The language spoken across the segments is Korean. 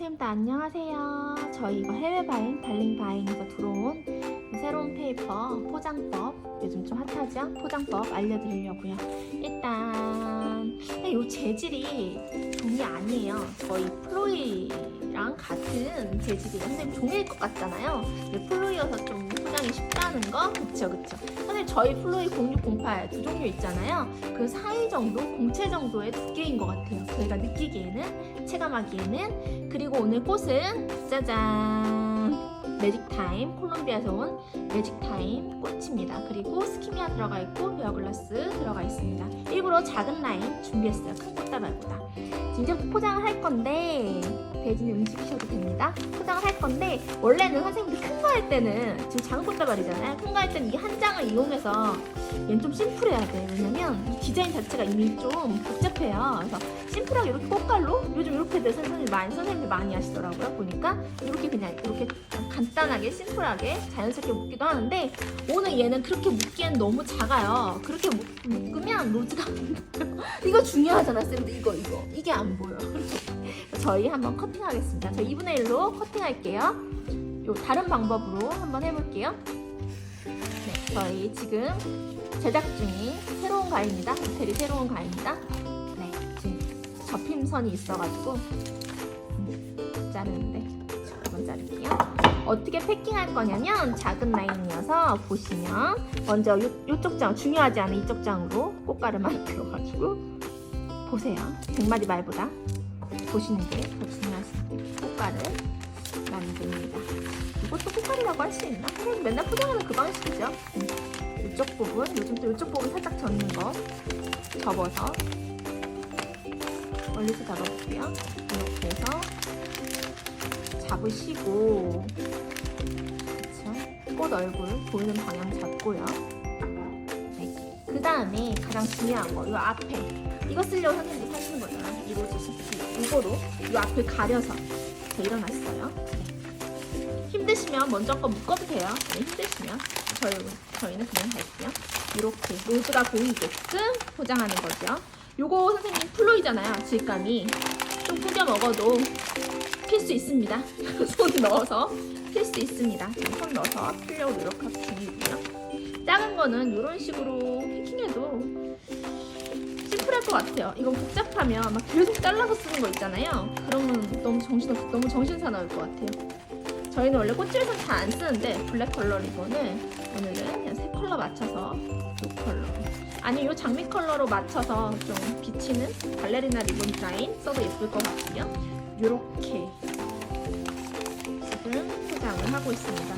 선생님들 안녕하세요. 저희 이거 해외 바잉, 달링 바잉에서 들어온 새로운 페이퍼 포장법 요즘 좀 핫하죠? 포장법 알려드리려고요. 일단 이 재질이 종이 아니에요. 거의 플로이랑 같은 재질이에요. 선생님 종이일 것 같잖아요. 플로이여서 좀 쉽다는 거 그쵸 그쵸. 선생님 저희 플로이 0608 두 종류 있잖아요. 그 사이 정도, 공채 정도의 두께인 것 같아요. 저희가 느끼기에는 체감하기에는 그리고 오늘 꽃은 짜잔 매직타임 콜롬비아에서 온 매직타임 꽃입니다. 그리고 스키미아 들어가 있고 베어글라스 들어가 있습니다. 일부러 작은 라인 준비했어요. 큰 꽃다발보다. 이제 포장을 할 건데 대진이 움직이셔도 됩니다. 포장을 할 건데 원래는 선생님들이 큰 거 할 때는 지금 작은 꽃다발이잖아요. 큰 거 할 때는 이 한 장을 이용해서 얘는 좀 심플해야 돼. 왜냐면 이 디자인 자체가 이미 좀 복잡해요. 그래서 심플하게 이렇게 꽃갈로 요즘 이렇게 돼서 선생님 많이 선생님들 많이 하시더라고요. 보니까 이렇게 그냥 이렇게 간단하게 심플하게 자연스럽게 묶기도 하는데 오늘 얘는 그렇게 묶기엔 너무 작아요. 그렇게 묶, 묶으면 로즈가 안 보여요. 이거 중요하잖아, 쌤들 이거 이거 이게 안 보여. 저희 한번 커팅하겠습니다. 저 2분의 1로 커팅할게요. 요 다른 방법으로 한번 해볼게요. 네, 저희 지금 제작 중인 새로운 가위입니다. 호텔이 새로운 가위입니다. 네, 지금 접힘선이 있어가지고 음, 자르는데 자, 한번 자를게요. 어떻게 패킹할 거냐면 작은 라인이어서 보시면 먼저 요, 요쪽 장 중요하지 않은 이쪽 장으로 꽃가루만 들어가지고 보세요. 100마디 말보다 보시는 게 더 중요하습니다. 꽃가루 만듭니다. 이것도 꽃가루라고 할 수 있나? 선생님 맨날 포장하는 그 방식이죠. 음. 이쪽 부분, 요즘 또 이쪽 부분 살짝 젓는 거 접어서 멀리서 잡아볼게요. 이렇게 해서 잡으시고 그쵸? 꽃 얼굴 보이는 방향 잡고요. 네. 그 다음에 가장 중요한 거, 이 앞에 이거 쓰려고 선생님이 사시는 거잖아요. 이거 주시고 이거로 이 앞을 가려서 자 일어났어요. 힘드시면 먼저 거 묶어도 돼요. 네, 힘드시면 저희 저희는 그냥 할게요. 이렇게 로즈가 보이게끔 포장하는 거죠. 요거 선생님 플로이잖아요. 질감이 좀 구겨 먹어도 필 수 있습니다. 손 넣어서 필 수 있습니다. 자, 손 넣어서 필려고 노력할 중이고요. 작은 거는 이런 식으로 패킹해도 심플할 것 같아요. 이거 복잡하면 막 계속 잘라서 쓰는 거 있잖아요. 그러면 너무 정신 없, 너무 정신 사나울 것 같아요. 저희는 원래 꽃집에서 잘 안 쓰는데 블랙 컬러 리본을 오늘은 그냥 세 컬러 맞춰서 이 컬러 아니 이 장미 컬러로 맞춰서 좀 비치는 발레리나 리본 디자인 써도 예쁠 것 같고요. 이렇게 지금 포장을 하고 있습니다.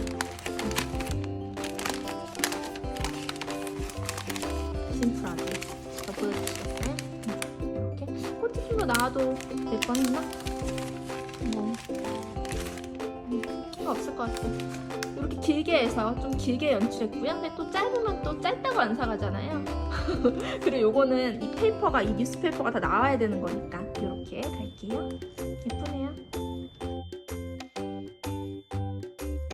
심플하게 더 보여주시겠어요? 이렇게 꽃티슈로 나와도 될 뻔했나? 뭐 없을 것 같아요. 이렇게 길게 해서 좀 길게 연출했고요. 근데 또 짧으면 또 짧다고 안 사가잖아요. 그리고 요거는 이 페이퍼가 이 뉴스페이퍼가 다 나와야 되는 거니까 이렇게 갈게요. 예쁘네요.